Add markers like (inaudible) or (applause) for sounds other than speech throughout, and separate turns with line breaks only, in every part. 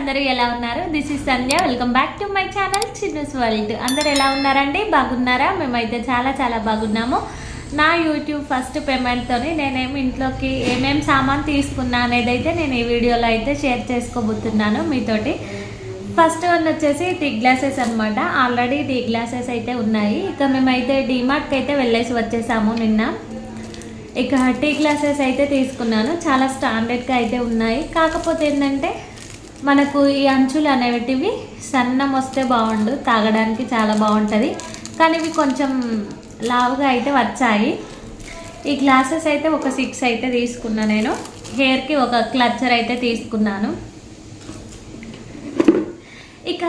అందరూ ఎలా ఉన్నారు? This is Sandhya welcome back to my channel Chinna's world అందరు ఎలా ఉన్నారండి? బాగున్నారా? మేమైతే చాలా చాలా బాగున్నాము. నా యూట్యూబ్ ఫస్ట్ పేమెంట్తోని నేనేమి ఇంట్లోకి ఏమేం సామాన్ తీసుకున్నా అనేది అయితే నేను ఈ వీడియోలో అయితే షేర్ చేసుకోబోతున్నాను మీతోటి. ఫస్ట్ వన్ వచ్చేసి టీ గ్లాసెస్ అనమాట ఆల్రెడీ టీ గ్లాసెస్ అయితే ఉన్నాయి. ఇక మేమైతే డీమార్ట్కి అయితే వెళ్ళేసి వచ్చేసాము నిన్న. ఇక టీ గ్లాసెస్ అయితే తీసుకున్నాను. చాలా స్టాండర్డ్గా అయితే ఉన్నాయి. కాకపోతే ఏంటంటే మనకు ఈ అంచులు అనేటివి సన్నం వస్తే బాగుండు తాగడానికి చాలా బాగుంటుంది. కానీ ఇవి కొంచెం లావుగా అయితే వచ్చాయి. ఈ గ్లాసెస్ అయితే ఒక సిక్స్ అయితే తీసుకున్నా నేను. హెయిర్కి ఒక క్లచ్చర్ అయితే తీసుకున్నాను. ఇక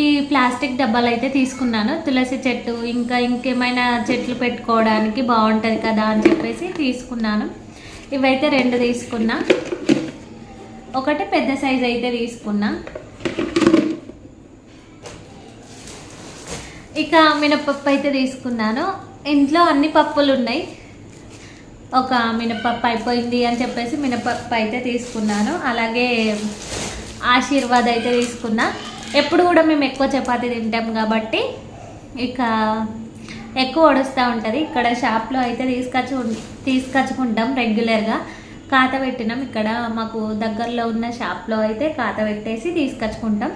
ఈ ప్లాస్టిక్ డబ్బాలు అయితే తీసుకున్నాను. తులసి చెట్టు ఇంకా ఇంకేమైనా చెట్లు పెట్టుకోవడానికి బాగుంటుంది కదా అని చెప్పేసి తీసుకున్నాను. ఇవైతే రెండు తీసుకున్నా. ఒకటి పెద్ద సైజ్ అయితే తీసుకున్నా. ఇక మినపప్పు అయితే తీసుకున్నాను. ఇంట్లో అన్ని పప్పులు ఉన్నాయి. ఒక మినపప్పు అయిపోయింది అని చెప్పేసి మినపప్పు అయితే తీసుకున్నాను. అలాగే ఆశీర్వాద్ అయితే తీసుకున్నా. ఎప్పుడు కూడా మేము ఎక్కువ చపాతీ తింటాం కాబట్టి ఇక ఎక్కువ వడుస్తూ ఉంటుంది. ఇక్కడ షాప్లో అయితే తీసుకొచ్చు తీసుకొచ్చుకుంటాం రెగ్యులర్గా. కాత పెట్టినాం. ఇక్కడ మాకు దగ్గరలో ఉన్న షాప్లో అయితే కాత పెట్టేసి తీసుకొచ్చుకుంటాం.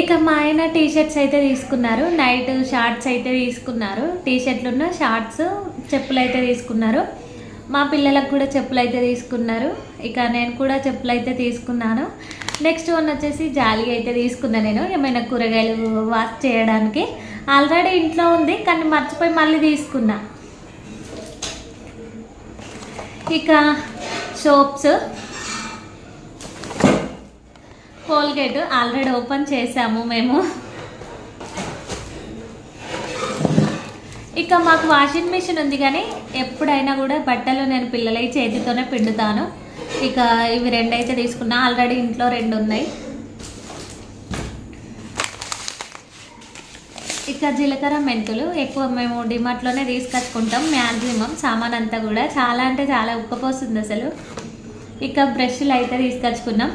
ఇక మా ఆయన టీ షర్ట్స్ అయితే తీసుకున్నారు. నైట్ షార్ట్స్ అయితే తీసుకున్నారు. టీ షర్ట్లున్న షార్ట్స్ చెప్పులు అయితే తీసుకున్నారు. మా పిల్లలకు కూడా చెప్పులు అయితే తీసుకున్నారు. ఇక నేను కూడా చెప్పులు అయితే తీసుకున్నాను. నెక్స్ట్ వన్ వచ్చేసి జాలి అయితే తీసుకున్నా నేను ఏమైనా కూరగాయలు వాష్ చేయడానికి. ఆల్రెడీ ఇంట్లో ఉంది కానీ మర్చిపోయి మళ్ళీ తీసుకున్నా. ఇక సోప్స్ కోల్గేట్ ఆల్రెడీ ఓపెన్ చేసాము మేము. ఇక మాకు వాషింగ్ మిషన్ ఉంది కానీ ఎప్పుడైనా కూడా బట్టలు నేను పిల్లలై చేతితోనే పిండుతాను. ఇక ఇవి రెండు అయితే తీసుకున్నా. ఆల్రెడీ ఇంట్లో రెండు ఉన్నాయి ఇక జీలకర్ర మెంతులు ఎక్కువ మేము డిమార్ట్లోనే తీసుకొచ్చుకుంటాం. మ్యాక్సిమం సామాన్ అంతా కూడా చాలా అంటే చాలా ఉక్కపోస్తుంది అసలు. ఇక బ్రష్లు అయితే తీసుకొచ్చుకున్నాం.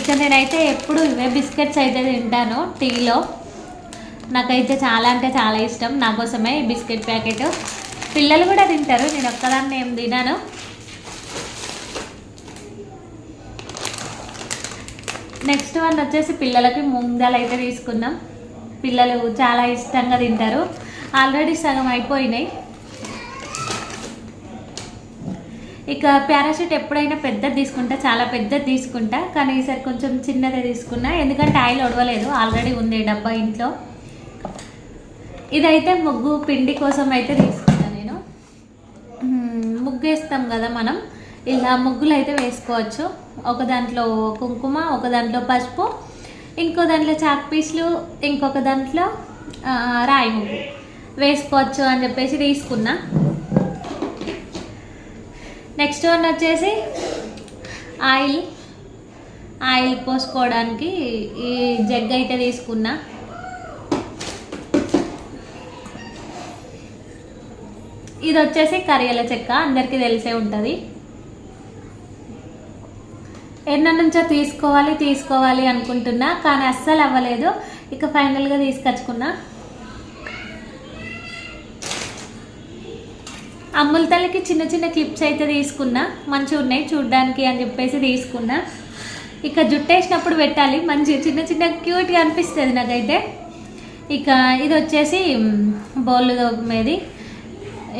ఇక నేనైతే ఎప్పుడు ఇవే బిస్కెట్స్ అయితే తింటాను టీలో. నాకైతే చాలా అంటే చాలా ఇష్టం. నా కోసమే ఈ బిస్కెట్ ప్యాకెట్. పిల్లలు కూడా తింటారు నేను ఒక్కదాన్ని ఏం తినాను. నెక్స్ట్ వన్ వచ్చేసి పిల్లలకి ముందలు అయితే తీసుకున్నాం పిల్లలు చాలా ఇష్టంగా తింటారు. ఆల్రెడీ సగం అయిపోయినాయి. ఇక పారాషూట్ ఎప్పుడైనా పెద్దది తీసుకుంటా చాలా పెద్దది తీసుకుంటా కానీ ఈసారి కొంచెం చిన్నదే తీసుకున్నా. ఎందుకంటే ఆయిల్ ఒడవలేదు ఆల్రెడీ ఉంది డబ్బా ఇంట్లో. ఇదైతే ముగ్గు పిండి కోసం అయితే తీసుకున్నా నేను. ముగ్గు వేస్తాం కదా మనం. ఇలా ముగ్గులు అయితే వేసుకోవచ్చు. ఒక దాంట్లో కుంకుమ ఒక దాంట్లో పసుపు ఇంకో దాంట్లో చాక్ పీస్లు ఇంకొక దాంట్లో రాయి ముగ్గు. వేసుకోవచ్చు అని చెప్పేసి తీసుకున్నా. నెక్స్ట్ వన్ వచ్చేసి ఆయిల్. ఆయిల్ పోసుకోవడానికి ఈ జగ్ అయితే తీసుకున్నా. ఇది వచ్చేసి కరియల చెక్క. అందరికీ తెలిసే ఉంటుంది. ఎన్న నుంచో తీసుకోవాలి తీసుకోవాలి అనుకుంటున్నా కానీ అస్సలు అవ్వలేదు. ఇక ఫైనల్గా తీసుకొచ్చుకున్నా. అమ్ముల తల్లికి చిన్న చిన్న క్లిప్స్ అయితే తీసుకున్నా. మంచిగా ఉన్నాయి చూడ్డానికి అని చెప్పేసి తీసుకున్నా. ఇక జుట్టు వేసినప్పుడు పెట్టాలి. మంచి చిన్న చిన్న క్యూట్గా అనిపిస్తుంది నాకైతే. ఇక ఇది వచ్చేసి బౌల్ తోమేది.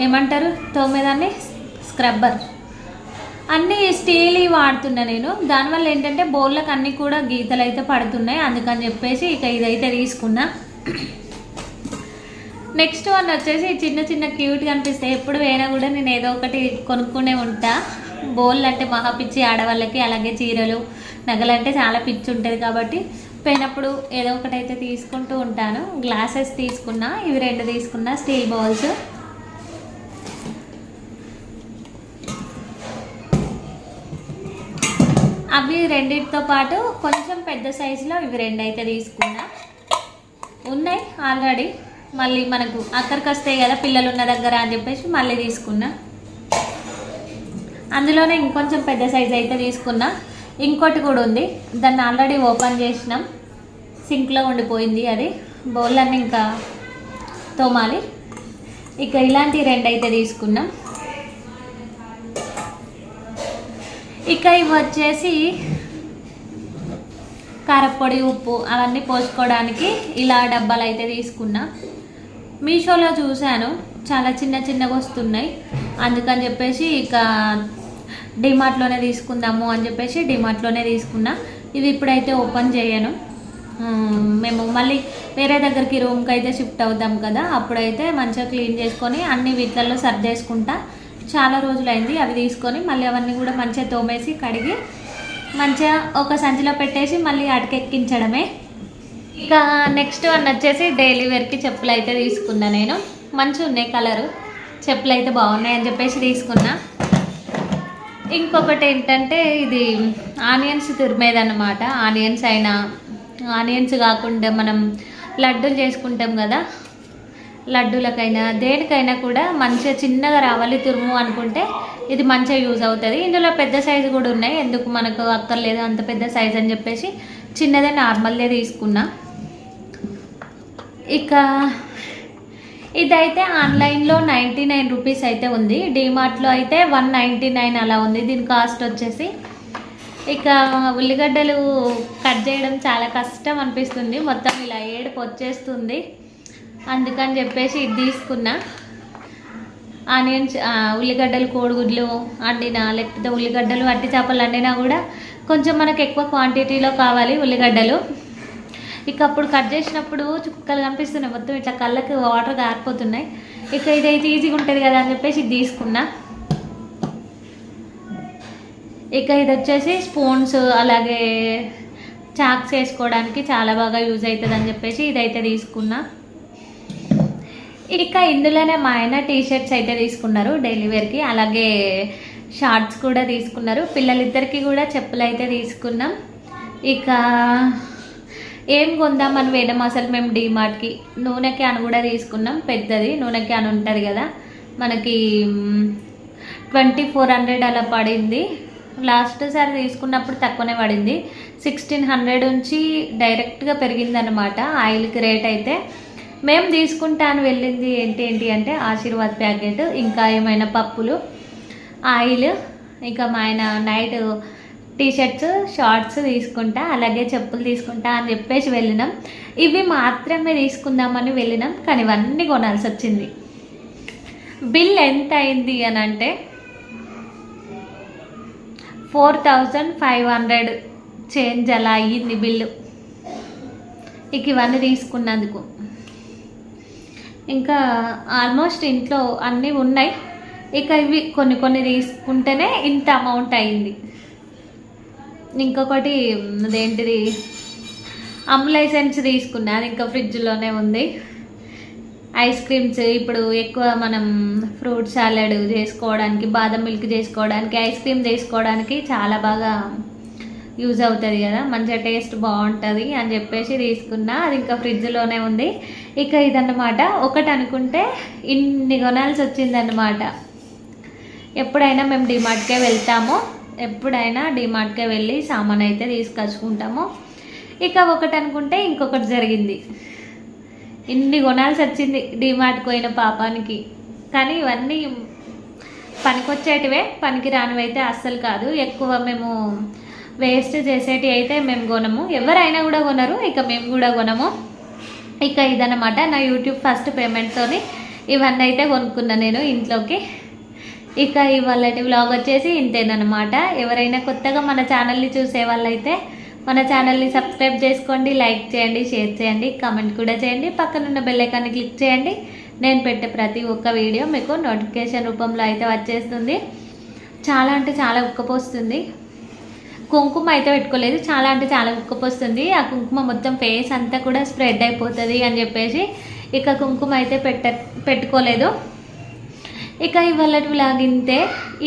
ఏమంటారు? తోమేదాన్ని? స్క్రబ్బర్ అన్నీ స్టీల్ వాడుతున్నా నేను. దానివల్ల ఏంటంటే బౌల్లకు అన్నీ కూడా గీతలు అయితే పడుతున్నాయి. అందుకని చెప్పేసి ఇక ఇదైతే తీసుకున్నా. నెక్స్ట్ వన్ వచ్చేసి చిన్న చిన్న క్యూట్గా అనిపిస్తాయి ఎప్పుడు పోయినా కూడా నేను ఏదో ఒకటి కొనుక్కునే ఉంటా. బోల్ అంటే మహా పిచ్చి ఆడవాళ్ళకి అలాగే చీరలు నగలంటే చాలా పిచ్చి ఉంటుంది కాబట్టి పోయినప్పుడు ఏదో ఒకటి అయితే తీసుకుంటూ ఉంటాను. గ్లాసెస్ తీసుకున్నా ఇవి రెండు తీసుకున్నా స్టీల్ బౌల్స్ అవి రెండింటితో పాటు కొంచెం పెద్ద సైజులో ఇవి రెండు అయితే తీసుకున్నా. ఉన్నాయి ఆల్రెడీ. మళ్ళీ మనకు అక్కడికి వస్తాయి కదా పిల్లలు ఉన్న దగ్గర అని చెప్పేసి మళ్ళీ తీసుకున్నా. అందులోనే ఇంకొంచెం పెద్ద సైజ్ అయితే తీసుకున్నా. ఇంకోటి కూడా ఉంది. దాన్ని ఆల్రెడీ ఓపెన్ చేసినాం. సింక్లో ఉండిపోయింది అది. బౌల్లన్నీ ఇంకా తోమాలి. ఇక ఇలాంటి రెండు అయితే తీసుకున్నాం. ఇక ఇవి వచ్చేసి కారపొడి ఉప్పు అవన్నీ పోసుకోవడానికి ఇలా డబ్బాలు అయితే తీసుకున్నా. మీషోలో చూశాను. చాలా చిన్న చిన్నగా వస్తున్నాయి. అందుకని చెప్పేసి ఇక డిమార్ట్లోనే తీసుకుందాము అని చెప్పేసి డిమార్ట్లోనే తీసుకున్నా. ఇవి ఇప్పుడైతే ఓపెన్ చేయను. మేము మళ్ళీ వేరే దగ్గరికి రూమ్కి అయితే షిఫ్ట్ అవుతాం కదా. అప్పుడైతే మంచిగా క్లీన్ చేసుకొని అన్ని వీటిలలో సర్దేసుకుంటా. చాలా రోజులైంది. అవి తీసుకొని మళ్ళీ అవన్నీ కూడా మంచిగా తోమేసి కడిగి మంచిగా ఒక సంచిలో పెట్టేసి మళ్ళీ అటకెక్కించడమే. ఇక నెక్స్ట్ వన్ వచ్చేసి డైలీ వేర్కి చెప్పులు అయితే తీసుకున్నా నేను. మంచి ఉన్నాయి కలరు చెప్పులు అయితే బాగున్నాయి అని చెప్పేసి తీసుకున్నా. ఇంకొకటి ఏంటంటే ఇది ఆనియన్స్ తురిమేదన్నమాట. ఆనియన్స్ అయినా ఆనియన్స్ కాకుండా మనం లడ్డూలు చేసుకుంటాం కదా లడ్డూలకైనా దేనికైనా కూడా మంచిగా చిన్నగా రావాలి తురుము అనుకుంటే ఇది మంచిగా యూజ్ అవుతుంది. ఇందులో పెద్ద సైజు కూడా ఉన్నాయి. ఎందుకు మనకు అక్కర్లేదు అంత పెద్ద సైజ్ అని చెప్పేసి చిన్నదే నార్మల్దే తీసుకున్నా. ఇక ఇదైతే ఆన్లైన్లో నైంటీ నైన్ రూపీస్ అయితే ఉంది. డిమార్ట్లో అయితే వన్ నైంటీ నైన్ అలా ఉంది. దీని కాస్ట్ వచ్చేసి ఇక ఉల్లిగడ్డలు కట్ చేయడం చాలా కష్టం అనిపిస్తుంది. మొత్తం ఇలా ఏడుపు వచ్చేస్తుంది. అందుకని చెప్పేసి ఇది తీసుకున్నా. ఆనియన్స్ ఉల్లిగడ్డలు కోడిగుడ్లు వండినా లేకపోతే ఉల్లిగడ్డలు అట్టి చేపలు వండినా కూడా కొంచెం మనకు ఎక్కువ క్వాంటిటీలో కావాలి ఉల్లిగడ్డలు. ఇక అప్పుడు కట్ చేసినప్పుడు చుక్కలు కనిపిస్తున్నాయి. మొత్తం ఇట్లా కళ్ళకి వాటర్ కారిపోతున్నాయి ఇక ఇదైతే ఈజీగా ఉంటుంది కదా అని చెప్పేసి ఇది తీసుకున్నా. ఇక ఇది వచ్చేసి స్పూన్స్ అలాగే చాక్స్ వేసుకోవడానికి చాలా బాగా యూజ్ అవుతుంది అని చెప్పేసి ఇదైతే తీసుకున్నా. ఇక ఇందులోనే మా ఆయన టీ షర్ట్స్ అయితే తీసుకున్నారు డైలీ వేర్కి. అలాగే షార్ట్స్ కూడా తీసుకున్నారు. పిల్లలిద్దరికి కూడా చెప్పులు అయితే తీసుకున్నాం. ఇక ఏం కొందామని వేయడం అసలు మేము డీమార్ట్కి. నూనె క్యాన్ కూడా తీసుకున్నాం. పెద్దది నూనె క్యాన్ ఉంటుంది కదా. మనకి ట్వంటీ ఫోర్ హండ్రెడ్ అలా పడింది. లాస్ట్ సారి తీసుకున్నప్పుడు తక్కువనే పడింది. సిక్స్టీన్ హండ్రెడ్ నుంచి డైరెక్ట్గా పెరిగిందనమాట ఆయిల్కి రేట్ అయితే మేము తీసుకుంటాను వెళ్ళింది ఏంటి ఏంటి అంటే ఆశీర్వాద్ ప్యాకెట్ ఇంకా ఏమైనా పప్పులు ఆయిల్ ఇంకా మా ఆయన నైట్ టీ షర్ట్స్ షార్ట్స్ తీసుకుంటా అలాగే చెప్పులు తీసుకుంటా అని చెప్పేసి వెళ్ళినాం. ఇవి మాత్రమే తీసుకుందామని వెళ్ళినాం కానీ ఇవన్నీ కొనాల్సి వచ్చింది. బిల్ ఎంత అయింది అని అంటే four thousand five hundred change అలా అయ్యింది బిల్లు. ఇక ఇవన్నీ తీసుకున్నందుకు. ఇంకా ఆల్మోస్ట్ ఇంట్లో అన్నీ ఉన్నాయి. ఇక ఇవి కొన్ని కొన్ని తీసుకుంటేనే ఇంత అమౌంట్ అయింది. ఇంకొకటి అదేంటిది? అమ్ తీసుకున్నాను తీసుకున్నా. అది ఇంకా ఫ్రిడ్జ్లోనే ఉంది. ఐస్ క్రీమ్స్ ఇప్పుడు ఎక్కువ మనం ఫ్రూట్ సాలడ్ చేసుకోవడానికి బాదం మిల్క్ చేసుకోవడానికి ఐస్ క్రీమ్ చేసుకోవడానికి చాలా బాగా యూజ్ అవుతుంది కదా మంచిగా టేస్ట్ బాగుంటుంది అని చెప్పేసి తీసుకున్నా. అది ఇంకా ఫ్రిడ్జ్లోనే ఉంది. ఇక ఇదన్నమాట. ఒకటి అనుకుంటే ఇన్ని కొనాల్సి వచ్చిందన్నమాట. ఎప్పుడైనా మేము డిమార్ట్కే వెళ్తాము. ఎప్పుడైనా డిమార్ట్కే వెళ్ళి సామాన్ అయితే తీసుకొచ్చుకుంటాము. ఇక ఒకటి అనుకుంటే ఇంకొకటి జరిగింది. ఇన్ని కొనాల్సి వచ్చింది డిమార్ట్కి పోయిన పాపానికి. కానీ ఇవన్నీ పనికొచ్చేటివే పనికి రానివైతే అస్సలు కాదు. ఎక్కువ మేము వేస్ట్ చేసేటివి అయితే మేము కొనము. ఎవరైనా కూడా కొనరు ఇక మేము కూడా కొనము. ఇక ఇదనమాట నా యూట్యూబ్ ఫస్ట్ పేమెంట్తోని ఇవన్నీ అయితే కొనుక్కున్నా నేను ఇంట్లోకి. ఇక ఇవాళ వ్లాగ్ వచ్చేసి ఇంతేనమాట ఎవరైనా కొత్తగా మన ఛానల్ని చూసే వాళ్ళైతే మన ఛానల్ని సబ్స్క్రైబ్ చేసుకోండి లైక్ చేయండి షేర్ చేయండి కామెంట్ కూడా చేయండి. పక్కనున్న బెల్లైకాన్ని క్లిక్ చేయండి. నేను పెట్టే ప్రతి ఒక్క వీడియో మీకు నోటిఫికేషన్ రూపంలో అయితే వచ్చేస్తుంది. చాలా అంటే చాలా ఉక్కపోస్తుంది. కుంకుమ అయితే పెట్టుకోలేదు. చాలా అంటే చాలా ఉక్కపోస్తుంది ఆ కుంకుమ మొత్తం ఫేస్ అంతా కూడా స్ప్రెడ్ అయిపోతుంది అని చెప్పేసి ఇక కుంకుమ అయితే పెట్ట పెట్టుకోలేదు. ఇక ఇవాళ వ్లాగ్ ఇంతే.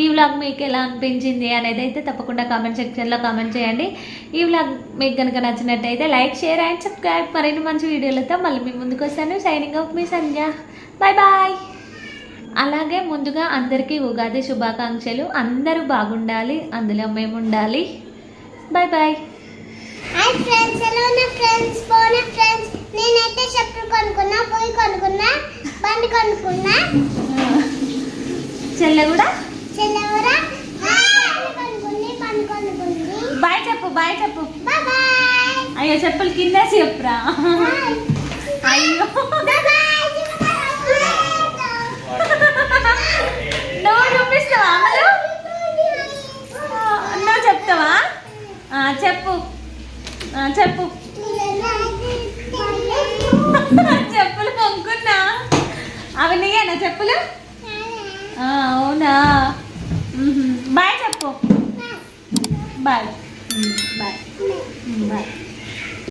ఈ వ్లాగ్ మీకు ఎలా అనిపించింది అనేది అయితే తప్పకుండా కామెంట్ సెక్షన్లో కామెంట్ చేయండి. ఈ వ్లాగ్ మీకు కనుక నచ్చినట్టయితే లైక్ షేర్ అండ్ సబ్స్క్రైబ్ మరిన్ని మంచి వీడియోలతో మళ్ళీ మీ ముందుకు వస్తాను. సైనింగ్ ఆఫ్ మీ సంధ్య. బాయ్ బాయ్ అలాగే ముందుగా అందరికీ ఉగాది శుభాకాంక్షలు. అందరూ బాగుండాలి. అందులో మేము ఉండాలి బాయ్ బాయ్
హాయ్ ఫ్రెండ్స్ ఎలా ఉన్న ఫ్రెండ్స్ పోన ఫ్రెండ్స్ నేనైతే చెప్పులు కొనుక్కున్నా పోయి కొనుక్కున్నా బండి కొనుక్కున్నా.
చెల్లె కూడా?
బండి కొనుక్కుంది.
బాయ్ చెప్పు బాయ్ చెప్పు. అయ్యో చెప్పులు కింద చెప్పురా. అయ్యో. (laughs) నువ్వు చూపిస్తావా అమలు నువ్వు చెప్తావా ఆ, చెప్పు. చెప్పు. (laughs) చెప్పులు కొనుక్కున్నా? అవి నీయేనా చెప్పులు? అవునా. బాయ్ చెప్పు. బాయ్. బాయ్. బాయ్.